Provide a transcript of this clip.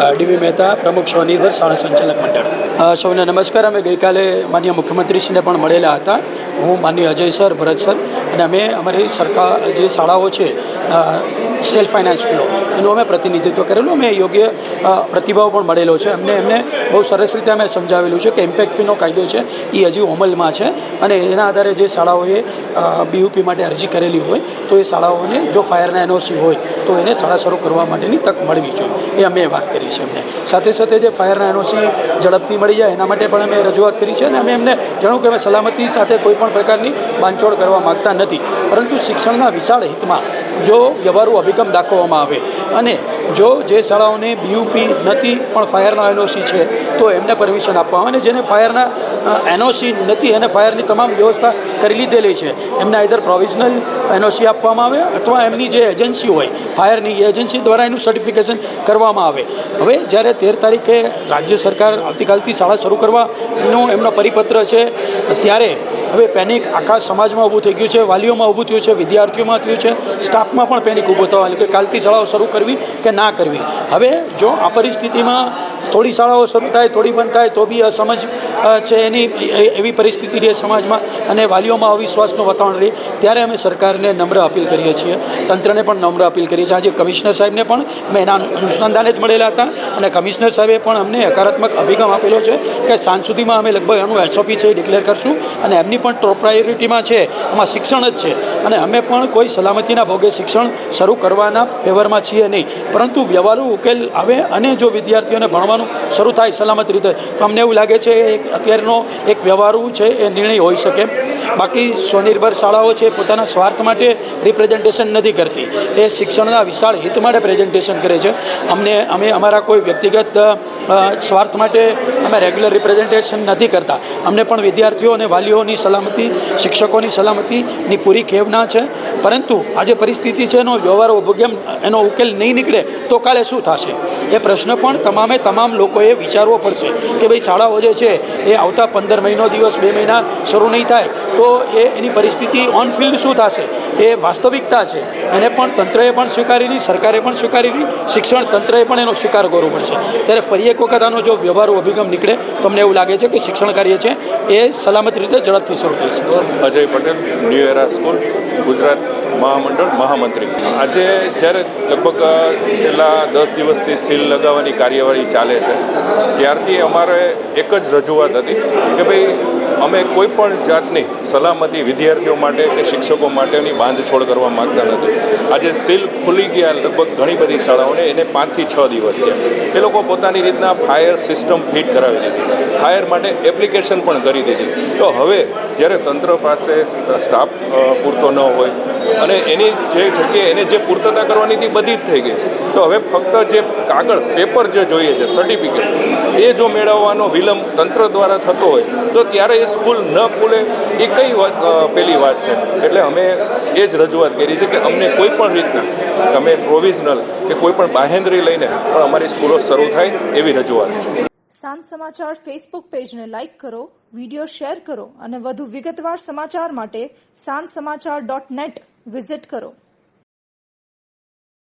ડીવી મહેતા પ્રમુખ સ્વનિર્ભર શાળા સંચાલક મંડળ. સૌને નમસ્કાર. અમે ગઈકાલે માન્ય મુખ્યમંત્રીશ્રીને પણ મળેલા હતા. હું માન્ય અજય સર, ભરત સર અને અમે અમારી સરકાર, જે શાળાઓ છે સેલ્ફ ફાઇનાન્સ સ્કૂલો, એનું અમે પ્રતિનિધિત્વ કરેલું. અમે યોગ્ય પ્રતિભાવ પણ મળેલો છે. અમને એમને બહુ સરસ રીતે અમે સમજાવેલું છે કે ઇમ્પેક્ટ ફીનો કાયદો છે. એ હજી અમલમાં છે અને એના આધારે જે શાળાઓએ બીયુપી માટે અરજી કરેલી હોય, તો એ શાળાઓને જો ફાયરના એનઓસી હોય, તો એને શાળા શરૂ કરવા માટેની તક મળવી જોઈએ. એ અમે વાત કરી છે એમને. સાથે સાથે જે ફાયરના એનઓસી ઝડપથી મળી જાય, એના માટે પણ અમે રજૂઆત કરી છે અને અમે એમને જણાવું કે અમે સલામતી સાથે કોઈપણ પ્રકારની બાંધછોડ કરવા માગતા નથી. પરંતુ શિક્ષણના વિશાળ હિતમાં જો વ્યવહારુ અભિગમ દાખવવામાં આવે અને જો જે શાળાઓને બીયુપી નથી, પણ ફાયરના એનઓસી છે, તો એમને પરમિશન આપવામાં અને જેને ફાયરના એનઓસી નથી એને ફાયરની તમામ વ્યવસ્થા કરી લીધેલી છે, એમને આઈધર પ્રોવિઝનલ એનઓસી આપવામાં આવે અથવા એમની જે એજન્સી હોય, ફાયરની એ એજન્સી દ્વારા એનું સર્ટિફિકેશન કરવામાં આવે. હવે જ્યારે તેર તારીખે રાજ્ય સરકાર આવતીકાલથી શાળા શરૂ કરવાનો એમનો પરિપત્ર છે, ત્યારે હવે પેનિક આખા સમાજમાં ઊભું થઈ ગયું છે, વાલીઓમાં ઊભું થયું છે, વિદ્યાર્થીઓમાં થયું છે, સ્ટાફમાં પણ પેનિક ઊભો થવા કે કાલથી શાળાઓ શરૂ કરવી કે ના કરવી. હવે જો આ પરિસ્થિતિમાં થોડી શાળાઓ શરૂ થાય, થોડી બંધ થાય, તો બી અસમજ છે એની એવી પરિસ્થિતિ રહે સમાજમાં અને વાલીઓમાં અવિશ્વાસનું વાતાવરણ રહે, ત્યારે અમે સરકારને નમ્ર અપીલ કરીએ છીએ. તંત્રને પણ નમ્ર અપીલ કરીએ છીએ. આજે કમિશનર સાહેબને પણ મેં એના અનુસંધાને જ મળેલા હતા અને કમિશનર સાહેબે પણ અમને હકારાત્મક અભિગમ આપેલો છે કે સાંજ સુધીમાં અમે લગભગ એનું એસઓપી છે એ ડિક્લેર કરશું અને એમની પણ ટોપ પ્રાયોરિટીમાં છે. એમાં શિક્ષણ જ છે. અને અમે પણ કોઈ સલામતીના ભોગે શિક્ષણ શરૂ કરવાના ફેવરમાં છીએ નહીં. પરંતુ વ્યવહારુ ઉકેલ આવે અને જો વિદ્યાર્થીઓને ભણવાનું શરૂ થાય સલામત રીતે, તો અમને એવું લાગે છે એક અત્યારનો એક વ્યવહારુ છે, એ નિર્ણય હોઈ શકે. બાકી સ્વનિર્ભર શાળાઓ છે પોતાના સ્વાર્થ માટે રિપ્રેઝન્ટેશન નથી કરતી. એ શિક્ષણના વિશાળ હિત માટે પ્રેઝન્ટેશન કરે છે. અમને, અમે અમારા કોઈ વ્યક્તિગત સ્વાર્થ માટે અમે રેગ્યુલર રિપ્રેઝન્ટેશન નથી કરતા. અમને પણ વિદ્યાર્થીઓ અને વાલીઓની સલામતી, શિક્ષકોની સલામતીની પૂરી ખેવના છે. પરંતુ આજે પરિસ્થિતિ છે એનો વ્યવહાર અભિગમ એનો ઉકેલ નહીં નીકળે તો કાલે શું થશે? એ પ્રશ્ન પણ તમામે તમામ લોકોએ વિચારવો પડશે કે ભાઈ શાળાઓ જે છે એ આવતા પંદર મહિનો દિવસ, બે મહિના શરૂ નહીં થાય. તો એ એની પરિસ્થિતિ ઓન ફિલ્ડ શું થશે? એ વાસ્તવિકતા છે. એને પણ તંત્રએ પણ સ્વીકારેલી સરકારે પણ સ્વીકારેલી શિક્ષણ તંત્રએ પણ એનો સ્વીકાર કરવો પડશે. ત્યારે ફરી એક વખત આનો જો વ્યવહારુ અભિગમ નીકળે, તમને એવું લાગે છે કે શિક્ષણ કાર્ય છે, એ સલામત રીતે ઝડપથી શરૂ થઈ શકે. Ajay Patel new era school Gujarat મહામંડળ, મહામંત્રી. આજે જ્યારે લગભગ છેલ્લા દસ દિવસથી સીલ લગાવવાની કાર્યવાહી ચાલે છે, ત્યારથી અમારે એક જ રજૂઆત હતી કે ભાઈ અમે કોઈ પણ જાતની સલામતી વિદ્યાર્થીઓ માટે કે શિક્ષકો માટેની બાંધછોડ કરવા માગતા નથી. આજે સીલ ખુલી ગયા લગભગ ઘણી બધી શાળાઓને, એને પાંચથી છ દિવસ થયા. એ લોકો પોતાની રીતના ફાયર સિસ્ટમ ફિટ કરાવી દીધી. ફાયર માટે એપ્લિકેશન પણ કરી દીધી. તો હવે જ્યારે તંત્ર પાસે સ્ટાફ પૂરતો ન હોય અને એની જે જગ્યાએ એને જે પૂર્તતા કરવાની હતી બધી જ થઈ ગઈ. તો હવે ફક્ત જે કાગળ, પેપર જે જોઈએ છે સર્ટિફિકેટ એ જો મેળવવાનો વિલંબ તંત્ર દ્વારા થતો હોય, તો ત્યારે એ સ્કૂલ ન ખુલે, એ કઈ પેલી વાત છે? એટલે અમે એ જ રજૂઆત કરી છે કે અમને કોઈ પણ રીતના, તમે પ્રોવિઝનલ કે કોઈ પણ બાહેંધરી લઈને પણ અમારી સ્કૂલો શરૂ થાય એવી રજૂઆત છે. સાંજ સમાચાર ફેસબુક પેજને લાઇક કરો વિડિયો શેર કરો અને વધુ વિગતવાર સમાચાર માટે સાંજ સમાચાર ડોટ નેટ વિઝિટ કરો.